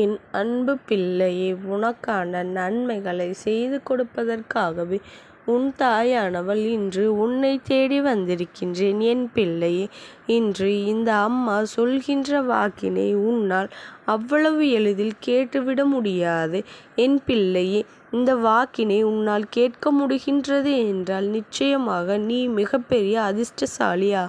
என் அன்பு பிள்ளையே உனக்கான நன்மைகளை செய்து கொடுப்பதற்காகவே உன் தாயானவள் இன்று உன்னை தேடி வந்திருக்கின்றேன். என் பிள்ளையே இன்று இந்த அம்மா சொல்கின்ற வாக்கினை உன்னால் அவ்வளவு எளிதில் கேட்டுவிட முடியாது. என் பிள்ளையே இந்த வாக்கினை உன்னால் கேட்க முடிகின்றது என்றால் நிச்சயமாக நீ மிகப்பெரிய அதிர்ஷ்டசாலியா?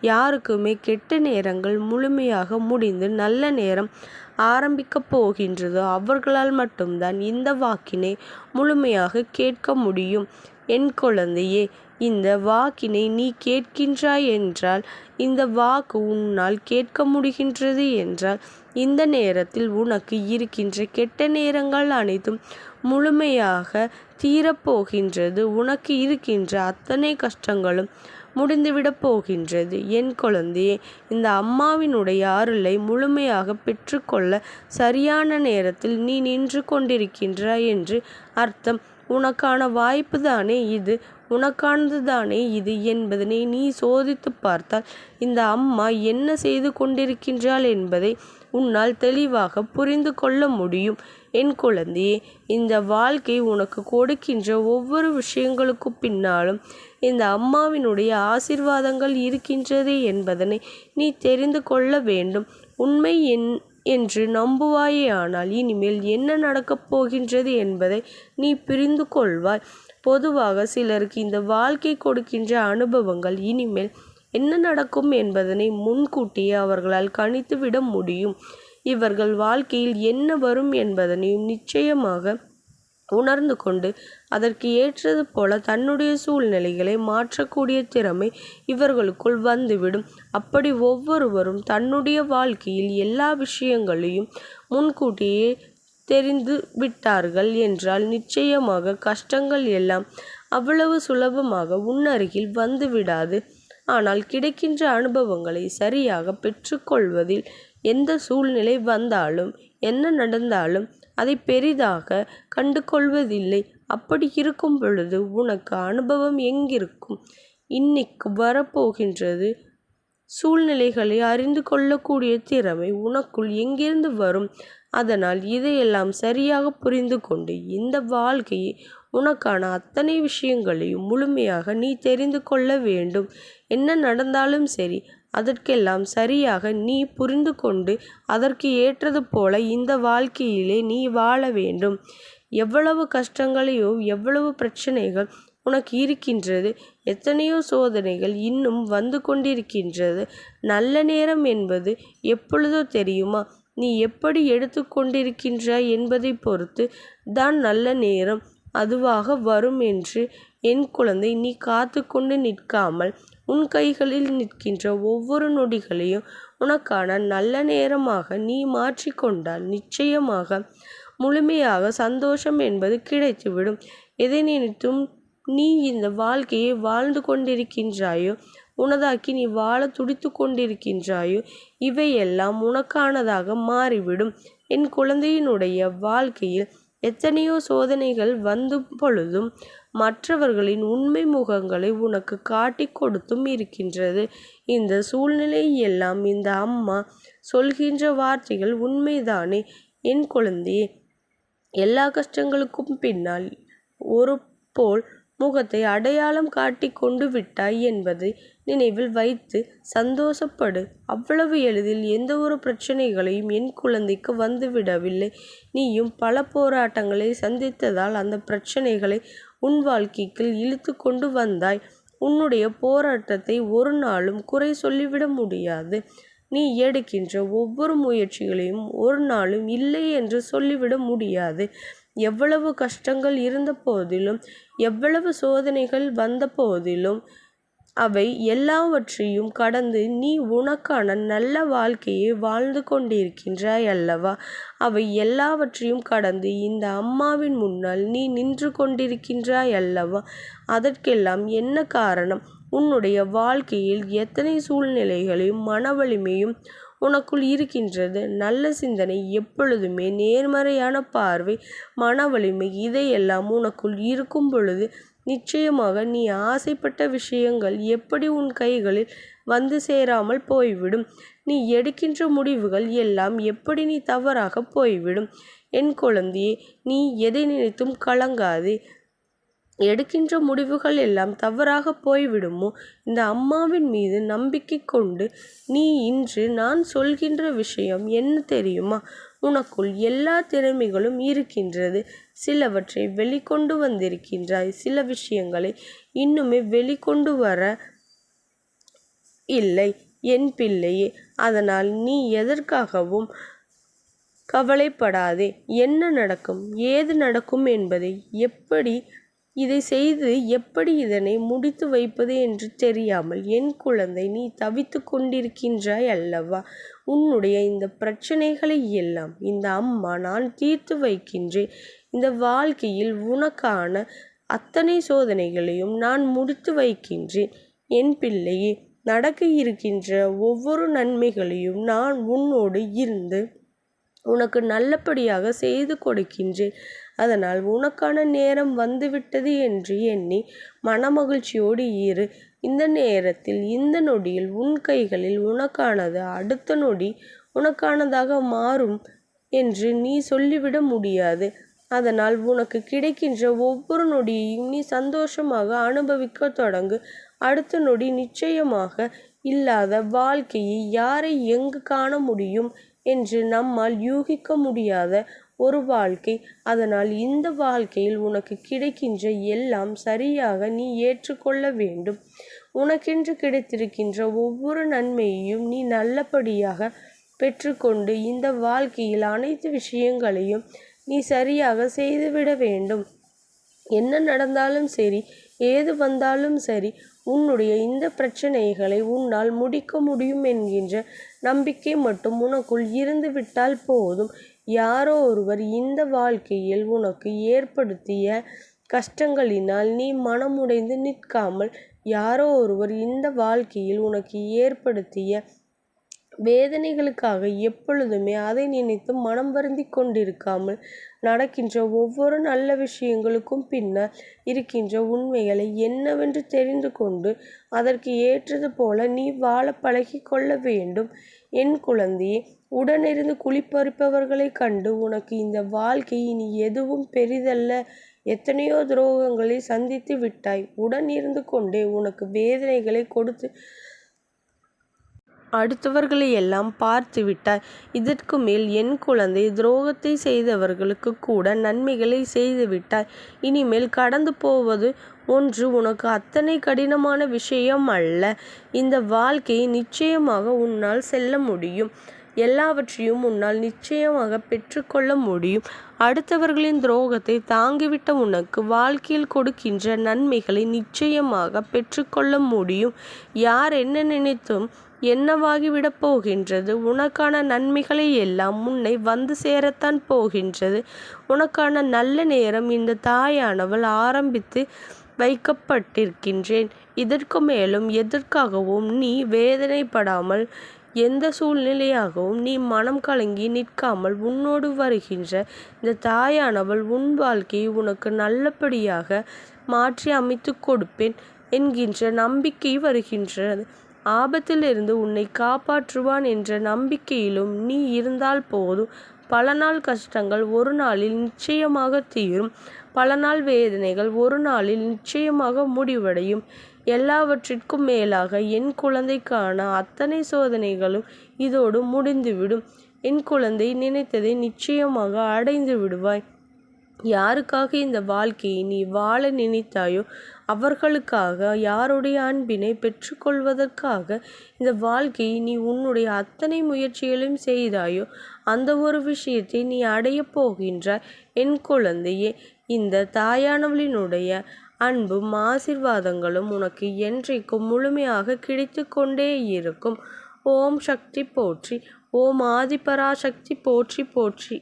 யாருக்குமே கெட்ட நேரங்கள் முழுமையாக முடிந்து நல்ல நேரம் ஆரம்பிக்கப் போகின்றதோ. அவர்களால் மட்டும்தான் இந்த வாக்கினை முழுமையாக கேட்க முடியும். என் குழந்தையே இந்த வாக்கினை நீ கேட்கின்றாய் என்றால் இந்த வாக்கு உன்னால் கேட்க முடிகின்றது என்றால் இந்த நேரத்தில் உனக்கு இருக்கின்ற கெட்ட நேரங்கள் அனைத்தும் முழுமையாக தீரப்போகின்றது. உனக்கு இருக்கின்ற அத்தனை கஷ்டங்களும் முடிந்துவிடப் போகின்றது. என் குழந்தையே இந்த அம்மாவினுடைய அருளை முழுமையாக பெற்றுக்கொள்ள சரியான நேரத்தில் நீ நின்று கொண்டிருக்கின்றாய் என்று அர்த்தம். உனக்கான வாய்ப்பு தானே இது. உனக்கானது தானே இது என்பதனை நீ சோதித்து பார்த்தால் இந்த அம்மா என்ன செய்து கொண்டிருக்கின்றாள் என்பதை உன்னால் தெளிவாக புரிந்து கொள்ள முடியும். என் குழந்தையே இந்த வாழ்க்கை உனக்கு கொடுக்கின்ற ஒவ்வொரு விஷயங்களுக்கு பின்னாலும் இந்த அம்மாவினுடைய ஆசிர்வாதங்கள் இருக்கின்றது என்பதனை நீ தெரிந்து கொள்ள வேண்டும். உண்மை என் என்று நம்புவாயே ஆனால் இனிமேல் என்ன நடக்கப் போகின்றது என்பதை நீ புரிந்து கொள்வாய். பொதுவாக சிலருக்கு இந்த வாழ்க்கை கொடுக்கின்ற அனுபவங்கள் இனிமேல் என்ன நடக்கும் என்பதனை முன்கூட்டியே அவர்களால் கணித்துவிட முடியும். இவர்கள் வாழ்க்கையில் என்ன வரும் என்பதனையும் நிச்சயமாக உணர்ந்து கொண்டு அதற்கு ஏற்றது போல தன்னுடைய சூழ்நிலைகளை மாற்றக்கூடிய திறமை இவர்களுக்குள் வந்துவிடும். அப்படி ஒவ்வொருவரும் தன்னுடைய வாழ்க்கையில் எல்லா விஷயங்களையும் முன்கூட்டியே தெரிந்து விட்டார்கள் என்றால் நிச்சயமாக கஷ்டங்கள் எல்லாம் அவ்வளவு சுலபமாக உன்னருகில் வந்துவிடாது. ஆனால் கிடைக்கின்ற அனுபவங்களை சரியாக பெற்றுக்கொள்வதில் எந்த சூழ்நிலை வந்தாலும் என்ன நடந்தாலும் அதை பெரிதாக கண்டு கொள்வதில்லை அப்படி இருக்கும் பொழுது உனக்கு அனுபவம் எங்கிருக்கும்? இன்னைக்கு வரப்போகின்றது சூழ்நிலைகளை அறிந்து கொள்ளக்கூடிய திறமை உனக்குள் எங்கிருந்து வரும்? அதனால் இதையெல்லாம் சரியாக புரிந்து கொண்டு இந்த வாழ்க்கையை உனக்கான அத்தனை விஷயங்களையும் முழுமையாக நீ தெரிந்து கொள்ள வேண்டும். என்ன நடந்தாலும் சரி அதற்கெல்லாம் சரியாக நீ புரிந்து கொண்டு அதற்கு ஏற்றது போல இந்த வாழ்க்கையிலே நீ வாழ வேண்டும். எவ்வளவு கஷ்டங்களையோ எவ்வளவு பிரச்சனைகள் உனக்கு இருக்கின்றது எத்தனையோ சோதனைகள் இன்னும் வந்து கொண்டிருக்கின்றது. நல்ல நேரம் என்பது எப்பொழுதோ தெரியுமா? நீ எப்படி எடுத்துக்கொண்டிருக்கின்றாய் என்பதை பொறுத்து தான் நல்ல நேரம் அதுவாக வரும் என்று என் குழந்தை நீ காத்து கொண்டு நிற்காமல் உன் கைகளில் நிற்கின்ற ஒவ்வொரு நொடிகளையும் உனக்கான நல்ல நேரமாக நீ மாற்றிக்கொண்டால் நிச்சயமாக முழுமையாக சந்தோஷம் என்பது கிடைத்துவிடும். எதை நினைத்தும் நீ இந்த வாழ்க்கையை வாழ்ந்து கொண்டிருக்கின்றாயோ உனதாக்கி நீ வாழ துடித்து கொண்டிருக்கின்றாயோ இவையெல்லாம் உனக்கானதாக மாறிவிடும். என் குழந்தையினுடைய வாழ்க்கையில் எத்தனையோ சோதனைகள் வந்து பொழுதும் மற்றவர்களின் உண்மை முகங்களை உனக்கு காட்டி கொடுத்தும் இருக்கின்றது. இந்த சூழ்நிலை எல்லாம் இந்த அம்மா சொல்கின்ற வார்த்தைகள் உண்மைதானே? என் குழந்தையே எல்லா கஷ்டங்களுக்கும் பின்னால் ஒரு போல் முகத்தை அடையாளம் காட்டி கொண்டு விட்டாய் என்பதை நினைவில் வைத்து சந்தோஷப்படு. அவ்வளவு எளிதில் எந்த ஒரு பிரச்சனைகளையும் என் குழந்தைக்கு வந்துவிடவில்லை நீயும் பல போராட்டங்களை சந்தித்ததால் அந்த பிரச்சனைகளை உன் வாழ்க்கைக்கு இழுத்து கொண்டு வந்தாய். உன்னுடைய போராட்டத்தை ஒரு நாளும் குறை சொல்லிவிட முடியாது. நீ எடுக்கின்ற ஒவ்வொரு முயற்சிகளையும் ஒரு நாளும் இல்லை என்று சொல்லிவிட முடியாது. எவ்வளவு கஷ்டங்கள் இருந்த போதிலும் எவ்வளவு சோதனைகள் வந்த போதிலும் அவை எல்லாவற்றையும் கடந்து நீ உனக்கான நல்ல வாழ்க்கையை வாழ்ந்து கொண்டிருக்கின்றாய் அல்லவா? அவை எல்லாவற்றையும் கடந்து இந்த அம்மாவின் முன்னால் நீ நின்று கொண்டிருக்கின்றாய் அல்லவா? அதற்கெல்லாம் என்ன காரணம்? உன்னுடைய வாழ்க்கையில் எத்தனை சூழ்நிலைகளையும் மன வலிமையும் உனக்குள் இருக்கின்றது. நல்ல சிந்தனை எப்பொழுதுமே நேர்மறையான பார்வை மன வலிமை இதையெல்லாம் உனக்குள் இருக்கும் பொழுது நிச்சயமாக நீ ஆசைப்பட்ட விஷயங்கள் எப்படி உன் கைகளில் வந்து சேராமல் போய்விடும்? நீ எடுக்கின்ற முடிவுகள் எல்லாம் எப்படி நீ தவறாக போய்விடும்? என் குழந்தையே நீ எதை நினைத்தும் கலங்காதே. எடுக்கின்ற முடிவுகள் எல்லாம் தவறாக போய்விடுமோ? இந்த அம்மாவின் மீது நம்பிக்கை கொண்டு நீ இன்று நான் சொல்கின்ற விஷயம் என்ன தெரியுமா? உனக்குள் எல்லா திறமைகளும் இருக்கின்றது. சிலவற்றை வெளிக்கொண்டு வந்திருக்கின்றாய். சில விஷயங்களை இன்னுமே வெளிக்கொண்டு வர இல்லை. என் பிள்ளையே அதனால் நீ எதற்காகவும் கவலைப்படாதே. என்ன நடக்கும்? ஏது நடக்கும் என்பதை எப்படி இதை செய்து எப்படி இதனை முடித்து வைப்பது என்று தெரியாமல் என் குழந்தை நீ தவித்து கொண்டிருக்கின்றாய் அல்லவா? உன்னுடைய இந்த பிரச்சனைகளை எல்லாம் இந்த அம்மா நான் தீர்த்து வைக்கின்றேன். இந்த வாழ்க்கையில் உனக்கான அத்தனை சோதனைகளையும் நான் முடித்து வைக்கின்றேன். என் பிள்ளையே நடக்க இருக்கின்ற ஒவ்வொரு நன்மைகளையும் நான் உன்னோடு இருந்து உனக்கு நல்லபடியாக செய்து கொடுக்கின்றேன். அதனால் உனக்கான நேரம் வந்துவிட்டது என்று எண்ணி மனமகிழ்ச்சியோடு இரு. இந்த நேரத்தில் இந்த நொடியில் உன் கைகளில் உனக்கானது அடுத்த நொடி உனக்கானதாக மாறும் என்று நீ சொல்லிவிட முடியாது. அதனால் உனக்கு கிடைக்கின்ற ஒவ்வொரு நொடியையும் நீ சந்தோஷமாக அனுபவிக்க தொடங்கு. அடுத்த நொடி நிச்சயமாக இல்லாத வாழ்க்கையை யாரை எங்கு காண முடியும் என்று நம்மால் யூகிக்க முடியாத ஒரு வாழ்க்கை. அதனால் இந்த வாழ்க்கையில் உனக்கு கிடைக்கின்ற எல்லாம் சரியாக நீ ஏற்றுக்கொள்ள வேண்டும். உனக்கென்று கிடைத்திருக்கின்ற ஒவ்வொரு நன்மையையும் நீ நல்லபடியாக பெற்றுக்கொண்டு இந்த வாழ்க்கையில் அனைத்து விஷயங்களையும் நீ சரியாக செய்துவிட வேண்டும். என்ன நடந்தாலும் சரி ஏது வந்தாலும் சரி உன்னுடைய இந்த பிரச்சனைகளை உன்னால் முடிக்க முடியும் என்கின்ற நம்பிக்கை மட்டும் உனக்குள் இருந்துவிட்டால் போதும். யாரோ ஒருவர் இந்த வாழ்க்கையில் உனக்கு ஏற்படுத்திய கஷ்டங்களினால் நீ மனமுடைந்து நிற்காமல் யாரோ ஒருவர் இந்த வாழ்க்கையில் உனக்கு ஏற்படுத்திய வேதனைகளுக்காக எப்பொழுதுமே அதை நினைத்து மனம் வருந்தி கொண்டிருக்காமல் நடக்கின்ற ஒவ்வொரு நல்ல விஷயங்களுக்கும் பின்னால் இருக்கின்ற உண்மைகளை என்னவென்று தெரிந்து கொண்டு அதற்கு ஏற்றது போல நீ வாழ பழகி கொள்ள வேண்டும். என் குழந்தையே உடனிருந்து குளிப்பறிப்பவர்களை கண்டு உனக்கு இந்த வாழ்க்கை இனி எதுவும் பெரிதல்ல. எத்தனையோ துரோகங்களை சந்தித்து விட்டாய். உடன் இருந்து கொண்டே உனக்கு வேதனைகளை கொடுத்து அடுத்தவர்களை எல்லாம் பார்த்து விட்டாய். இதற்கு மேல் என் குழந்தை துரோகத்தை செய்தவர்களுக்கு கூட நன்மைகளை செய்து விட்டாய். இனிமேல் கடந்து போவது ஒன்று உனக்கு அத்தனை கடினமான விஷயம் அல்ல. இந்த வாழ்க்கையை நிச்சயமாக உன்னால் செல்ல முடியும். எல்லாவற்றையும் உன்னால் நிச்சயமாக பெற்றுக்கொள்ள முடியும். அடுத்தவர்களின் துரோகத்தை தாங்கிவிட்ட உனக்கு வாழ்க்கையில் கொடுக்கின்ற நன்மைகளை நிச்சயமாக பெற்றுக்கொள்ள முடியும். யார் என்ன நினைத்தும் என்னவாகிவிடப் போகின்றது? உனக்கான நன்மைகளை எல்லாம் முன்னை வந்து சேரத்தான் போகின்றது. உனக்கான நல்ல நேரம் இந்த தாயானவள் ஆரம்பித்து வைக்கப்பட்டிருக்கின்றேன். இதற்கு மேலும் எதற்காகவும் நீ வேதனைப்படாமல் எந்த சூழ்நிலையாகவும் நீ மனம் கலங்கி நிற்காமல் உன்னோடு வருகின்ற இந்த தாயானவள் உன் வாழ்க்கையை உனக்கு நல்லபடியாக மாற்றி அமைத்து கொடுப்பேன் என்கின்ற நம்பிக்கை வருகின்றது. ஆபத்திலிருந்து உன்னை காப்பாற்றுவான் என்ற நம்பிக்கையிலும் நீ இருந்தால் போதும். பல நாள் கஷ்டங்கள் ஒரு நாளில் நிச்சயமாக தீரும். பல நாள் வேதனைகள் ஒரு நாளில் நிச்சயமாக முடிவடையும். எல்லாவற்றிற்கும் மேலாக என் குழந்தைக்கான அத்தனை சோதனைகளும் இதோடு முடிந்துவிடும். என் குழந்தை நினைத்ததை நிச்சயமாக அடைந்து விடுவாய். யாருக்காக இந்த வாழ்க்கையை நீ வாழ நினைத்தாயோ அவர்களுக்காக யாருடைய அன்பினை பெற்றுக்கொள்வதற்காக இந்த வாழ்க்கையை நீ உன்னுடைய அத்தனை முயற்சிகளையும் செய்தாயோ அந்த ஒரு விஷயத்தை நீ அடையப் போகின்ற என் குழந்தையே இந்த தாயானவளினுடைய அன்பும் ஆசிர்வாதங்களும் உனக்கு என்றைக்கும் முழுமையாக கிடைத்து கொண்டே இருக்கும். ஓம் சக்தி போற்றி ஓம் ஆதிபராசக்தி போற்றி போற்றி.